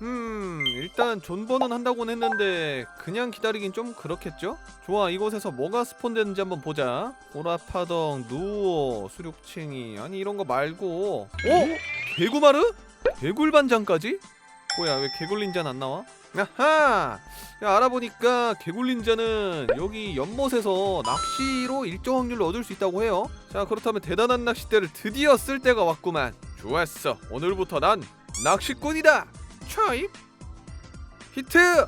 음 일단 존버는 한다고는 했는데 그냥 기다리긴 좀 그렇겠죠? 좋아 이곳에서 뭐가 스폰되는지 한번 보자 보라파덩 누오 수륙칭이 아니 이런 거 말고 어? 개구마르? 개굴반장까지? 뭐야 왜 개굴린자는 안 나와? 아하 야, 알아보니까 개굴린자는 여기 연못에서 낚시로 일정 확률로 얻을 수 있다고 해요 자 그렇다면 대단한 낚싯대를 드디어 쓸 때가 왔구만 좋았어 오늘부터 난 낚시꾼이다 차입 히트!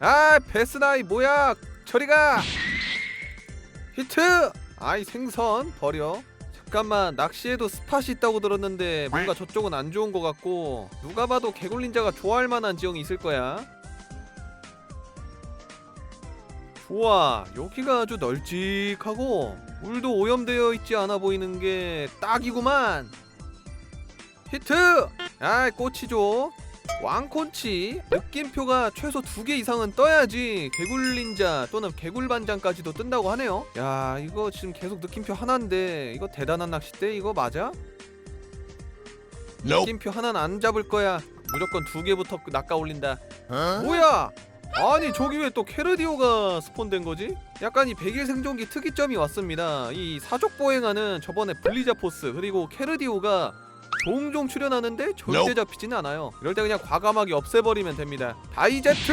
아 베스나이 뭐야? 저리가! 히트! 아이 생선 버려. 잠깐만 낚시에도 스팟이 있다고 들었는데 뭔가 저쪽은 안 좋은 것 같고 누가 봐도 개굴린자가 좋아할 만한 지형이 있을 거야. 좋아 여기가 아주 널찍하고 물도 오염되어 있지 않아 보이는 게 딱이구만. 히트! 아이 꼬치죠 왕콘치. 느낌표가 최소 두 개 이상은 떠야지 개굴린자 또는 개굴반장까지도 뜬다고 하네요. 야 이거 지금 계속 느낌표 하나인데 이거 대단한 낚싯대 이거 맞아? 느낌표 하나는 안 잡을 거야. 무조건 두 개부터 낚아 올린다. 뭐야? 아니 저기 왜 또 캐르디오가 스폰된 거지? 약간 이 백일 생존기 특이점이 왔습니다. 이 사족 보행하는 저번에 블리자포스 그리고 캐르디오가 종종 출연하는데 절대. 잡히지는 않아요. 이럴 때 그냥 과감하게 없애버리면 됩니다. 다이제트!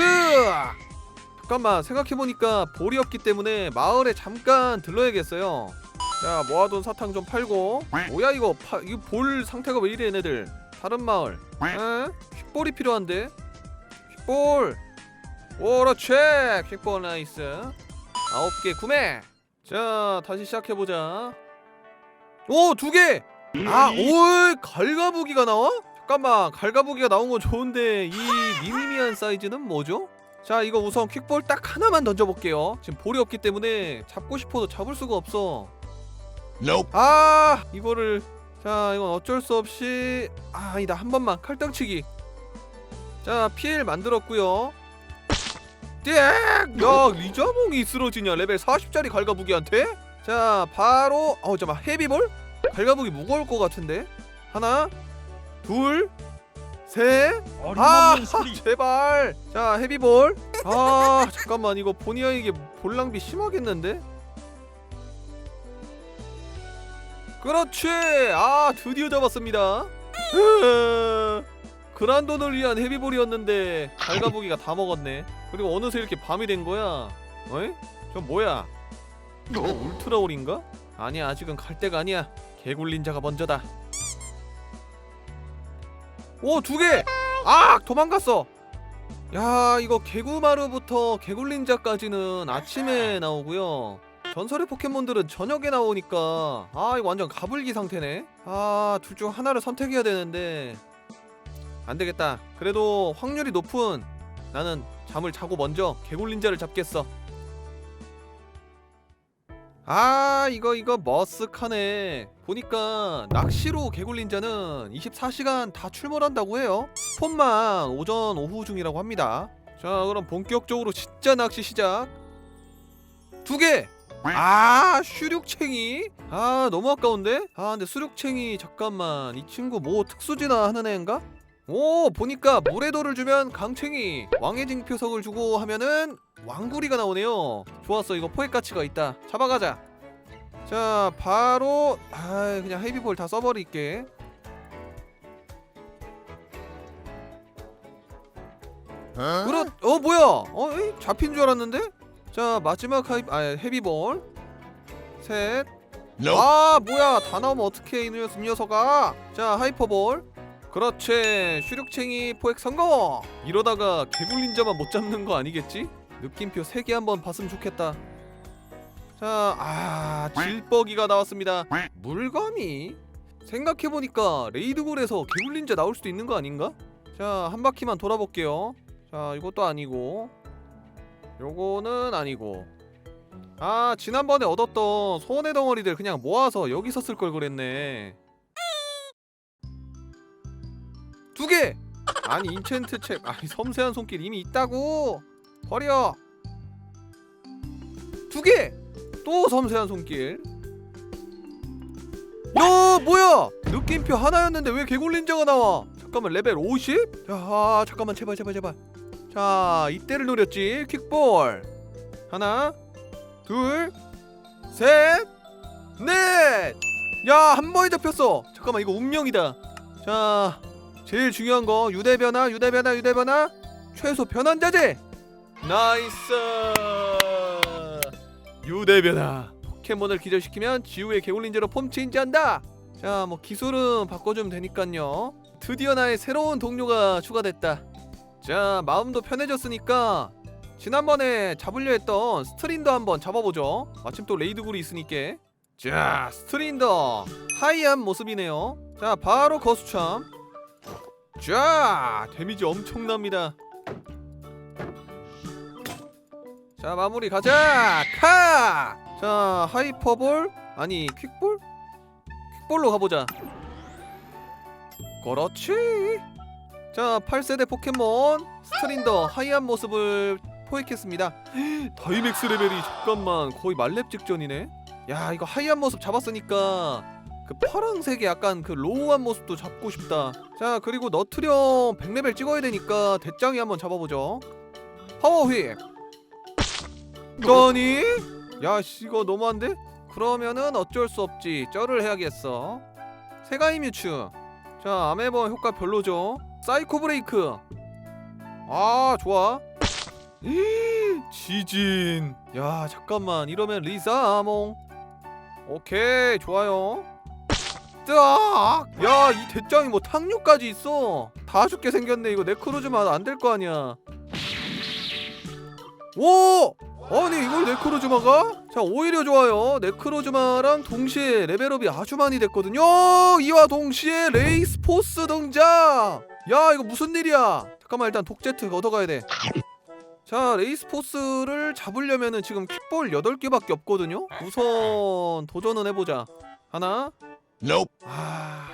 잠깐만 생각해보니까 볼이 없기 때문에 마을에 잠깐 들러야겠어요. 자 모아둔 사탕 좀 팔고 뭐야 이거 파, 이거 볼 상태가 왜 이래 얘네들 다른 마을 에? 퀵볼이 필요한데 퀵볼 그렇지 퀵볼 나이스 아홉 개 구매 자 다시 시작해보자 오 두개 아, 오, 갈가부기가 나와? 잠깐만, 갈가부기가 나온 건 좋은데 이 미미미한 사이즈는 뭐죠? 자, 이거 우선 퀵볼 딱 하나만 던져볼게요. 지금 볼이 없기 때문에 잡고 싶어도 잡을 수가 없어. Nope. 아, 이거를 자, 이건 어쩔 수 없이 아, 아니다 한 번만 칼땅치기. 자, 피엘 만들었고요. 야, 리자몽이 쓰러지냐? 레벨 40짜리 갈가부기한테? 자, 바로 어, 잠깐 헤비볼? 갈가부기 무거울 것 같은데? 하나 둘셋 아 어림없는 소리. 제발. 자 헤비볼. 아 잠깐만. 이거 보니아에게 볼 낭비 심하겠는데? 그렇지. 아 드디어 잡았습니다. 으, 그란돈을 위한 헤비볼이었는데 갈가부기가 다 먹었네. 그리고 어느새 이렇게 밤이 된 거야? 어이? 저 뭐야? 이거 울트라올인가? 아니야 아직은 갈 때가 아니야 개굴린 자가 먼저다. 오 두 개! 아 도망갔어. 야 이거 개구마루부터 개굴린자까지는 아침에 나오고요. 전설의 포켓몬들은 저녁에 나오니까 아 이거 완전 가불기 상태네. 아 둘 중 하나를 선택해야 되는데. 안 되겠다. 그래도 확률이 높은 나는 잠을 자고 먼저 개굴린자를 잡겠어 아 이거 이거 머쓱하네. 보니까 낚시로 개굴린자는 24시간 다 출몰한다고 해요. 스폰만 오전 오후 중이라고 합니다. 자 그럼 본격적으로 진짜 낚시 시작. 두개! 아 수륙챙이? 아 너무 아까운데? 아 근데 수륙챙이 잠깐만. 이 친구 뭐 특수지나 하는 애인가 오 보니까 물에도를 주면 강챙이 왕의 징표석을 주고 하면은 왕구리가 나오네요. 좋았어 이거 포획 가치가 있다. 잡아가자. 자 바로 아 그냥 헤비볼 다 써버릴게. Huh? 그렇 어 뭐야? 어 에이? 잡힌 줄 알았는데? 자 마지막 하이 아 헤비볼. 셋. Nope. 아 뭐야? 다 나오면 어떡해 이 녀석, 이 녀석아? 자 하이퍼볼 그렇지. 슈륙챙이 포획 성공! 이러다가 개굴린자만 못 잡는 거 아니겠지? 느낌표 3개 한번 봤으면 좋겠다. 자 아 질뻐기가 나왔습니다. 물거미 생각해보니까 레이드골에서 개굴린자 나올 수도 있는 거 아닌가? 자 한 바퀴만 돌아볼게요. 자 이것도 아니고. 요거는 아니고. 아 지난번에 얻었던 소원의 덩어리들 그냥 모아서 여기서 쓸 걸 그랬네 두 개! 아니 인챈트 책. 아니 섬세한 손길 이미 있다고. 버려. 두 개! 또 섬세한 손길. 야 뭐야? 느낌표 하나였는데 왜 개굴린자가 나와? 잠깐만 레벨 50? 야 잠깐만 제발 제발 제발. 자 이때를 노렸지 퀵볼. 하나 둘셋넷야 한 번에 잡혔어. 잠깐만 이거 운명이다. 자 제일 중요한 거 유대 변화 유대 변화 유대 변화. 최소 변환 자제. 나이스. 유대 변화. 포켓몬을 기절시키면 지우의 개울린제로 폼 체인지한다. 자 뭐 기술은 바꿔주면 되니깐요. 드디어 나의 새로운 동료가 추가됐다. 자 마음도 편해졌으니까 지난번에 잡으려 했던 스트린더 한번 잡아보죠. 마침 또 레이드굴이 있으니까. 자 스트린더. 하이한 모습이네요. 자 바로 거수참 자 데미지 엄청납니다. 자 마무리 가자. 카! 자 하이퍼볼? 아니 퀵볼? 퀵볼로 가보자. 그렇지. 자 8세대 포켓몬 스트린더 하이한 모습을 포획했습니다. 다이맥스 레벨이 잠깐만 거의 말렙 직전이네. 야 이거 하이한 모습 잡았으니까 그 파란색의 약간 그 로우한 모습도 잡고 싶다 자 그리고 너트령 100레벨 찍어야 되니까 대짱이 한번 잡아보죠. 파워 휩 너니? 야씨 이거 너무한데? 그러면은 어쩔 수 없지. 쩔을 해야겠어. 세가이 뮤츠. 자 아메버 효과 별로죠. 사이코 브레이크. 아 좋아. 지진. 야 잠깐만. 이러면 리사 아몽 오케이 좋아요 뜨악 야이 대짱이 뭐 탕류까지 있어. 다 죽게 생겼네. 이거 네크로즈만 안 될 거 아니야. 오! 아니 이걸 네크로즈마가? 자 오히려 좋아요. 네크로즈마랑 동시에 레벨업이 아주 많이 됐거든요. 이와 동시에 레이스 포스 등장! 야 이거 무슨 일이야? 잠깐만 일단 독제트 얻어가야 돼자 레이스 포스를 잡으려면은 지금 킥볼 8개밖에 없거든요? 우선 도전은 해보자. 하나 Nope. 아...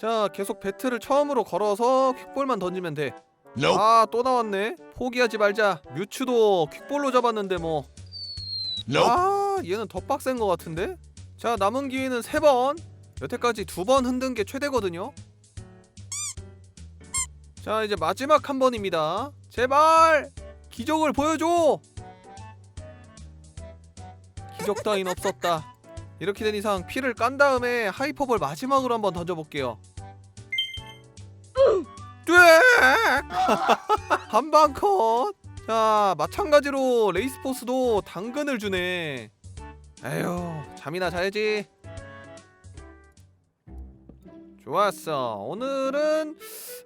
자 계속 배틀을 처음으로 걸어서 퀵볼만 던지면 돼. Nope. 아 또 나왔네. 포기하지 말자. 뮤츠도 퀵볼로 잡았는데 뭐. Nope. 아 얘는 더 빡센 것 같은데? 자 남은 기회는 세 번. 여태까지 두 번 흔든 게 최대거든요. 자 이제 마지막 한 번입니다. 제발! 기적을 보여줘! 기적 따윈 없었다 이렇게 된 이상 피를 깐 다음에 하이퍼볼 마지막으로 한번 던져볼게요 뚜 한방 컷. 자 마찬가지로 레이스포스도 당근을 주네. 에휴 잠이나 자야지. 좋았어. 오늘은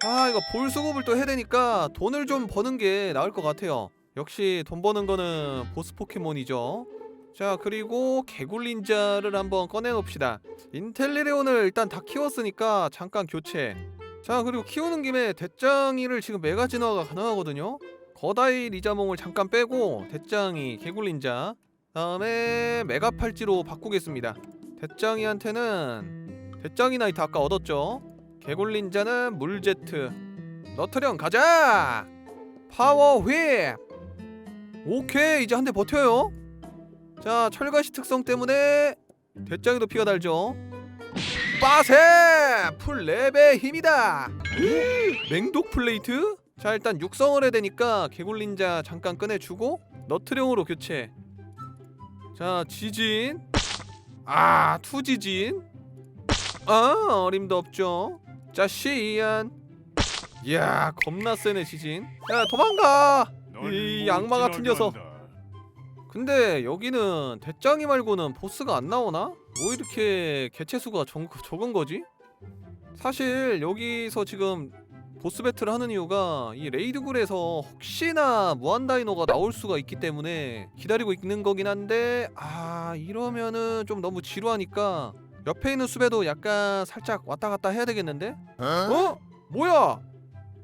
아 이거 볼 수급을 또 해야 되니까 돈을 좀 버는 게 나을 것 같아요. 역시 돈 버는 거는 보스 포켓몬이죠. 자 그리고 개굴린자를 한번 꺼내놓읍시다. 인텔리레온을 일단 다 키웠으니까 잠깐 교체. 자 그리고 키우는 김에 대짱이를 지금 메가 진화가 가능하거든요. 거다이 리자몽을 잠깐 빼고 대짱이 개굴린자 다음에 메가 팔찌로 바꾸겠습니다. 대짱이한테는 대짱이 나이트 아까 얻었죠? 개굴린자는 물제트. 너트령 가자! 파워 휩 오케이 이제 한 대 버텨요 자 철가시 특성 때문에 대짱이도 피가 달죠. 빠세! 풀 랩의 힘이다. 맹독 플레이트? 자 일단 육성을 해야 되니까 개굴린자 잠깐 꺼내주고 너트령으로 교체. 자 지진. 아 투지진. 아 어림도 없죠. 자 시안. 이야 겁나 세네 지진. 야 도망가! 이 악마 같은 녀석. 근데 여기는 대짱이 말고는 보스가 안 나오나? 뭐 이렇게 개체 수가 적, 적은 거지? 사실 여기서 지금 보스 배틀을 하는 이유가 이 레이드굴에서 혹시나 무한 다이노가 나올 수가 있기 때문에 기다리고 있는 거긴 한데 아 이러면은 좀 너무 지루하니까 옆에 있는 숲에도 약간 살짝 왔다 갔다 해야 되겠는데? Huh? 어? 뭐야?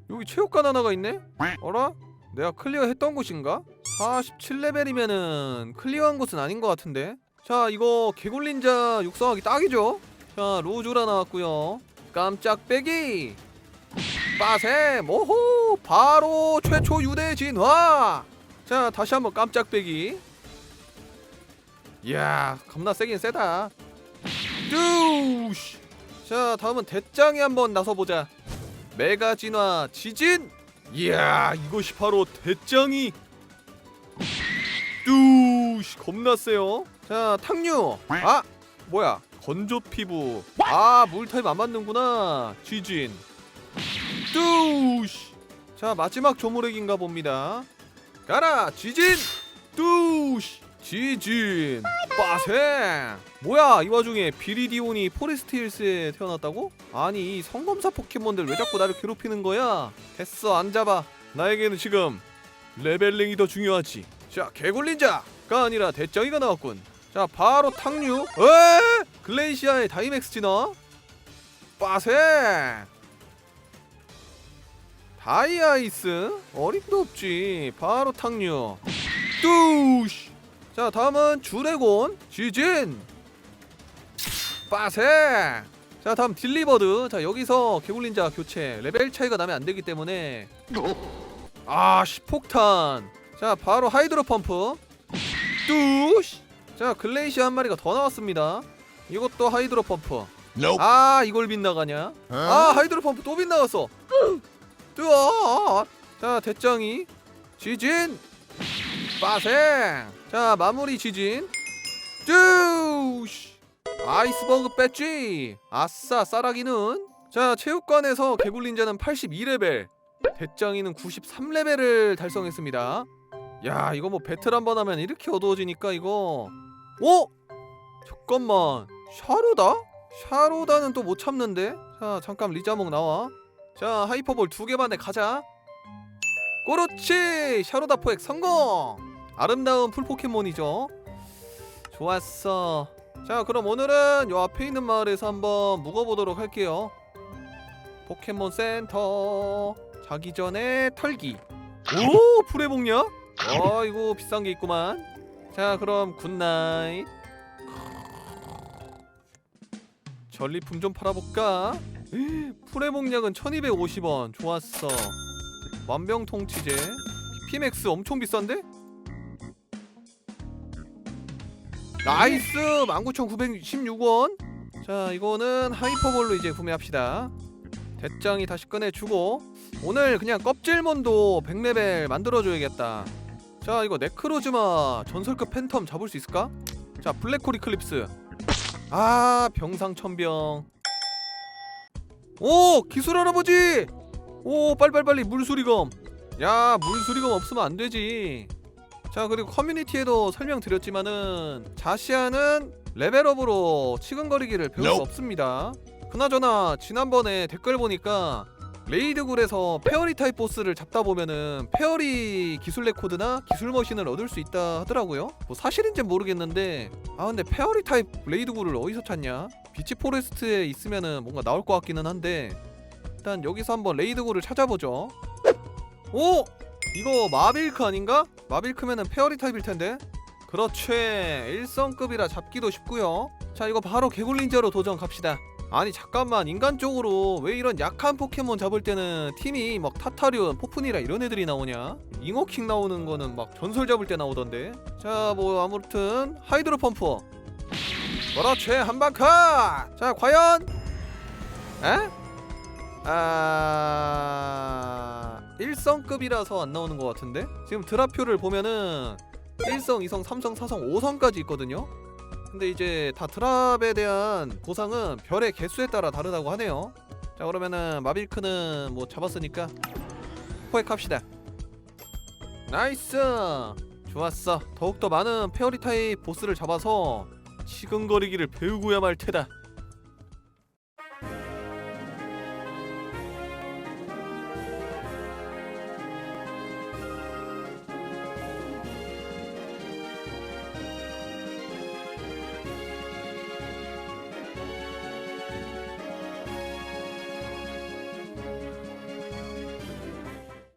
여기 체육관 하나가 있네? 어라? 내가 클리어했던 곳인가? 47레벨이면은 클리어한 곳은 아닌 것 같은데? 자 이거 개굴린자 육성하기 딱이죠? 자 로즈라 나왔고요. 깜짝 빼기! 빠셈 오호! 바로 최초 유대 진화! 자 다시 한번 깜짝 빼기. 이야 겁나 세긴 세다. 뚜우시 자 다음은 대짱이 한번 나서보자. 메가 진화 지진! 이야 이것이 바로 대장이 뚜시 겁나 세요. 자 탕류. 아 뭐야? 건조 피부. 아 물타입 안 맞는구나 지진. 뚜시 자 마지막 조무렉인가 봅니다. 가라 지진. 뚜시 지진. 빠생 뭐야 이 와중에 비리디온이 포레스트 힐스에 태어났다고? 아니 이 성검사 포켓몬들 왜 자꾸 나를 괴롭히는 거야? 됐어 안 잡아. 나에게는 지금 레벨링이 더 중요하지. 자 개굴린자 가 아니라 대장이가 나왔군. 자 바로 탕류. 에? 글레이시아의 다이맥스 진화 빠생 다이아이스? 어림도 없지. 바로 탕류. 뚜시 자 다음은 주레곤 지진! 빠생 자 다음 딜리버드. 자 여기서 개굴린자 교체. 레벨 차이가 나면 안 되기 때문에. 아 시폭탄. 자 바로 하이드로 펌프 뚜시 자 글레이시 한 마리가 더 나왔습니다. 이것도 하이드로 펌프. Nope. 아 이걸 빗나가냐? 아 하이드로 펌프 또 빗나갔어. 뜨아. 자 대장이 지진. 빠생. 자 마무리 지진. 뚜시 아이스버그 배지. 아싸 싸라기는. 자 체육관에서 개굴 린자는 82레벨. 대장이는 93레벨을 달성했습니다 야 이거 뭐 배틀 한 번 하면 이렇게 어두워지니까 이거. 어? 잠깐만. 샤로다? 샤로다는 또 못 참는데? 자 잠깐 리자몽 나와. 자 하이퍼볼 두 개만에 가자. 그렇지! 샤로다 포획 성공! 아름다운 풀 포켓몬이죠. 좋았어. 자 그럼 오늘은 요 앞에 있는 마을에서 한번 묵어보도록 할게요. 포켓몬 센터. 자기 전에 털기. 오! 풀의복냐 어 이거 비싼 게 있구만. 자 그럼 굿나잇. 전리품 좀 팔아볼까? 풀의복약은 1250원. 좋았어. 만병통치제. PMX 엄청 비싼데? 나이스! 19,916원. 자 이거는 하이퍼볼로 이제 구매합시다. 대장이 다시 꺼내주고 오늘 그냥 껍질몬도 100레벨 만들어줘야겠다 자 이거 네크로즈마 전설급 팬텀 잡을 수 있을까? 자 블랙홀 이클립스. 아 병상천병. 오 기술 할아버지! 오 빨리빨리빨리 물수리검. 야 물수리검 없으면 안 되지. 자 그리고 커뮤니티에도 설명드렸지만은 자시아는 레벨업으로 치근거리기를 배울 수. 없습니다. 그나저나 지난번에 댓글 보니까 레이드굴에서 페어리 타입 보스를 잡다 보면은 페어리 기술 레코드나 기술 머신을 얻을 수 있다 하더라고요. 뭐 사실인지는 모르겠는데 아 근데 페어리 타입 레이드굴을 어디서 찾냐? 비치 포레스트에 있으면은 뭔가 나올 것 같기는 한데 일단 여기서 한번 레이드굴을 찾아보죠. 오! 이거 마빌크 아닌가? 마빌크면은 페어리 타입일 텐데. 그렇지. 1성급이라 잡기도 쉽고요. 자 이거 바로 개굴린자로 도전 갑시다 아니 잠깐만 인간적으로 왜 이런 약한 포켓몬 잡을 때는 팀이 막 타타리온, 포푼이라 이런 애들이 나오냐? 잉어킹 나오는 거는 막 전설 잡을 때 나오던데 자 뭐 아무튼 하이드로 펌프 그렇지 한방 컷! 자 과연 에? 아... 1성급이라서 안 나오는 것 같은데? 지금 드랍표를 보면은 1성, 2성, 3성, 4성, 5성까지 있거든요? 근데 이제 다 드랍에 대한 보상은 별의 개수에 따라 다르다고 하네요. 자 그러면은 마빌크는 뭐 잡았으니까 포획 합시다. 나이스! 좋았어. 더욱더 많은 페어리 타입 보스를 잡아서 치근거리기를 배우고야 말 테다